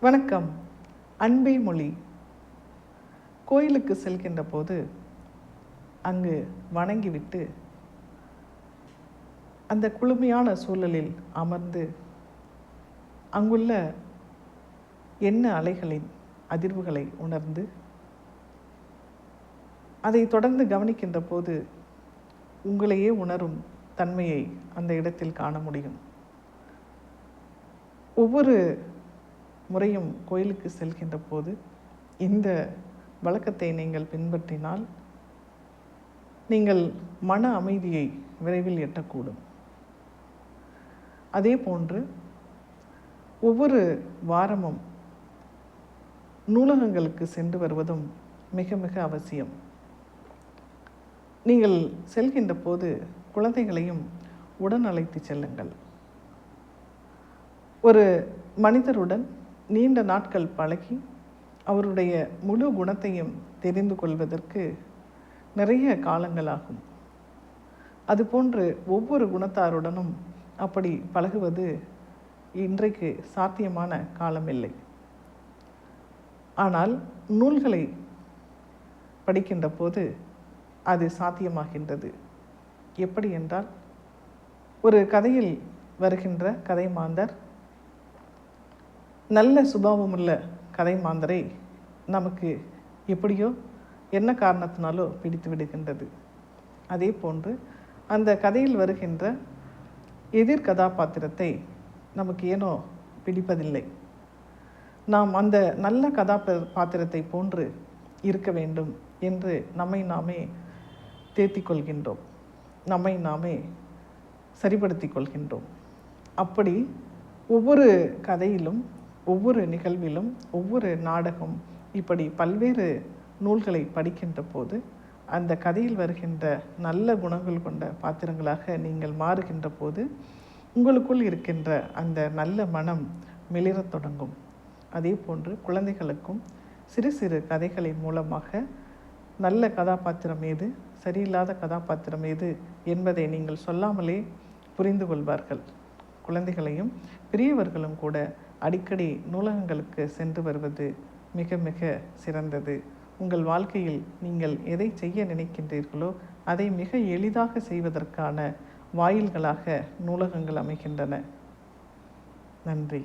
வணக்கம். அன்பே மொழி. கோயிலுக்கு செல்கின்ற போது அங்கு வணங்கிவிட்டு அந்த குளுமையான சூழலில் அமர்ந்து அங்குள்ள எண்ண அலைகளின் அதிர்வுகளை உணர்ந்து அதை தொடர்ந்து கவனிக்கின்ற போது உங்களையே உணரும் தன்மையை அந்த இடத்தில் காண முடியும். ஒவ்வொரு முறையும் கோயிலுக்கு செல்கின்ற போது இந்த வழக்கத்தை நீங்கள் பின்பற்றினால் நீங்கள் மன அமைதியை விரைவில் எட்டக்கூடும். அதே போன்று ஒவ்வொரு வாரமும் நூலகங்களுக்கு சென்று வருவதும் மிக மிக அவசியம். நீங்கள் செல்கின்ற போது குழந்தைகளையும் உடன் அழைத்து செல்லுங்கள். ஒரு மனிதருடன் நீண்ட நாட்கள் பழகி அவருடைய முழு குணத்தையும் தெரிந்து கொள்வதற்கு நிறைய காலங்களாகும். அதுபோன்று ஒவ்வொரு குணத்தாருடனும் அப்படி பழகுவது இன்றைக்கு சாத்தியமான காலமில்லை. ஆனால் நூல்களை படிக்கின்ற போது அது சாத்தியமாகின்றது. எப்படி என்றால் ஒரு கதையில் வருகின்ற கதை மாந்தர் நல்ல சுபாவமுள்ள கதை மாந்தரை நமக்கு எப்படியோ என்ன காரணத்தினாலோ பிடித்து விடுகின்றது. அதே போன்று அந்த கதையில் வருகின்ற எதிர் கதாபாத்திரத்தை நமக்கு ஏனோ பிடிப்பதில்லை. நாம் அந்த நல்ல கதாபா பாத்திரத்தை போன்று இருக்க வேண்டும் என்று நம்மை நாமே தேத்திக் கொள்கின்றோம். நம்மை நாமே சரிப்படுத்திக் கொள்கின்றோம். அப்படி ஒவ்வொரு கதையிலும் ஒவ்வொரு நிகழ்விலும் ஒவ்வொரு நாடகம் இப்படி பல்வேறு நூல்களை படிக்கின்ற போது அந்த கதையில் வருகின்ற நல்ல குணங்கள் கொண்ட பாத்திரங்களாக நீங்கள் மாறுகின்ற போது உங்களுக்குள் இருக்கின்ற அந்த நல்ல மனம் மிளிரத் தொடங்கும். அதே போன்று குழந்தைகளுக்கும் சிறு சிறு கதைகளின் மூலமாக நல்ல கதாபாத்திரம் ஏது சரியில்லாத கதாபாத்திரம் ஏது என்பதை நீங்கள் சொல்லாமலே புரிந்து கொள்வார்கள். குழந்தைகளையும் பெரியவர்களும் கூட அடிக்கடி நூலகங்களுக்கு சென்று வருவது மிக மிக சிறந்தது. உங்கள் வாழ்க்கையில் நீங்கள் எதை செய்ய நினைக்கின்றீர்களோ அதை மிக எளிதாக செய்வதற்கான வாயில்களாக நூலகங்கள் அமைகின்றன. நன்றி.